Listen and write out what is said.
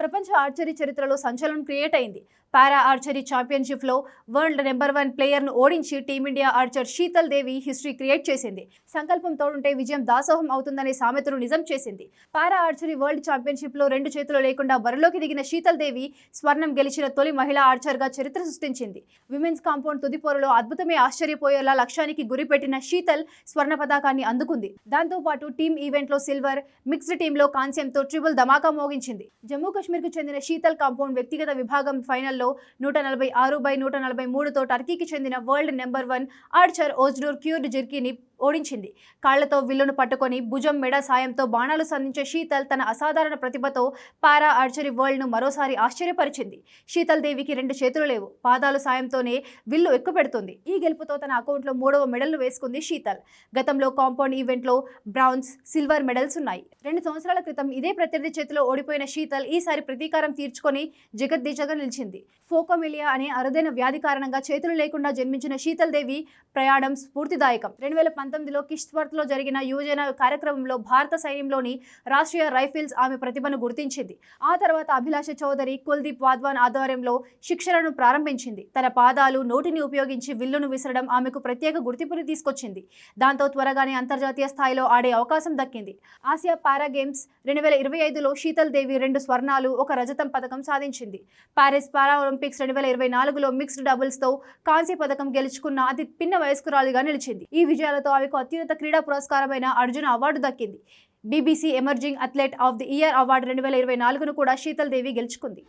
ప్రపంచ ఆర్చరీ చరిత్రలో సంచలనం క్రియేట్ అయింది. పారా ఆర్చరీ ఛాంపియన్షిప్లో వరల్డ్ నెంబర్ వన్ ప్లేయర్ను ఓడించి team India archer Sheetal Devi history create చేసింది. సంకల్పం తోడుంటే విజయం దాసోహం అవుతుందనే సామెతను నిజం చేసింది. పారా ఆర్చరీ వరల్డ్ ఛాంపియన్షిప్లో రెండు చేతులు లేకుండా బరిలోకి దిగిన శీతల్ దేవి స్వర్ణం గెలిచిన తొలి మహిళా ఆర్చర్గా చరిత్ర సృష్టించింది. విమెన్స్ కాంపౌండ్ తుదిపోరులో అద్భుతమే ఆశ్చర్యపోయేలా లక్ష్యానికి గురిపెట్టిన శీతల్ స్వర్ణ పతాకాన్ని అందుకుంది. దాంతోపాటు టీమ్ ఈవెంట్లో సిల్వర్ మిక్స్డ్ టీంలో కాంస్యంతో ట్రిబుల్ ధమాకా మోగించింది. జమ్మూ కాశ్మీర్కు చెందిన శీతల్ కాంపౌండ్ వ్యక్తిగత విభాగం ఫైనల్లో నూట నలభై ఆరు బై నూట నలభై మూడుతో టర్కీకి చెందిన world number one archer Oznur Cure జిర్కీని ఓడించింది. కాళ్ళతో విల్లును పట్టుకొని భుజం మెడ సాయంతో బాణాలు సంధించే శీతల్ తన అసాధారణ ప్రతిభతో పారా ఆర్చరీ వరల్డ్ను మరోసారి ఆశ్చర్యపరిచింది. శీతల్ దేవికి రెండు చేతులు లేవు. పాదాలు సాయంతోనే విల్లు ఎక్కుపెడుతుంది. ఈ గెలుపుతో తన అకౌంట్లో మూడవ మెడల్ను వేసుకుంది శీతల్. గతంలో కాంపౌండ్ ఈవెంట్లో బ్రౌన్స్ సిల్వర్ మెడల్స్ ఉన్నాయి. రెండు సంవత్సరాల క్రితం ఇదే ప్రత్యర్థి చేతిలో ఓడిపోయిన శీతల్ ఈసారి ప్రతీకారం తీర్చుకొని జగద్దిశగా నిలిచింది. ఫోకోమిలియా అనే అరుదైన వ్యాధి కారణంగా చేతులు లేకుండా జన్మించిన శీతల్ దేవి ప్రయాణం స్ఫూర్తిదాయకం. రెండు వేల పంతొమ్మిదిలో కిష్త్వర్త్లో జరిగిన యువజన కార్యక్రమంలో భారత సైన్యంలోని రాష్ట్రీయ రైఫిల్స్ ఆమె ప్రతిభను గుర్తించింది. ఆ తర్వాత అభిలాష చౌదరి కుల్దీప్ వాద్వాన్ ఆధ్వర్యంలో శిక్షణను ప్రారంభించింది. తన పాదాలు నోటిని ఉపయోగించి విల్లును విసరడం ఆమెకు ప్రత్యేక గుర్తింపుని తీసుకొచ్చింది. దాంతో త్వరగానే అంతర్జాతీయ స్థాయిలో ఆడే అవకాశం దక్కింది. ఆసియా పారా గేమ్స్ రెండు వేల ఇరవై ఐదులో శీతల్ దేవి రెండు స్వర్ణాలు ఒక రజతం పథకం సాధించింది. పారిస్ పారా ఒలింపిక్స్ రెండు వేల ఇరవై నాలుగులో మిక్స్డ్ డబుల్స్తో కాంస్య పథకం గెలుచుకున్న అతి పిన్న వయస్కురాలిగా నిలిచింది. ఈ విజయాలతో ఆమెకు అత్యున్నత క్రీడా పురస్కారమైన అర్జున అవార్డు దక్కింది. BBC emerging athlete of the year award రెండు వేల ఇరవై నాలుగును కూడా శీతల్ దేవి గెలుచుకుంది.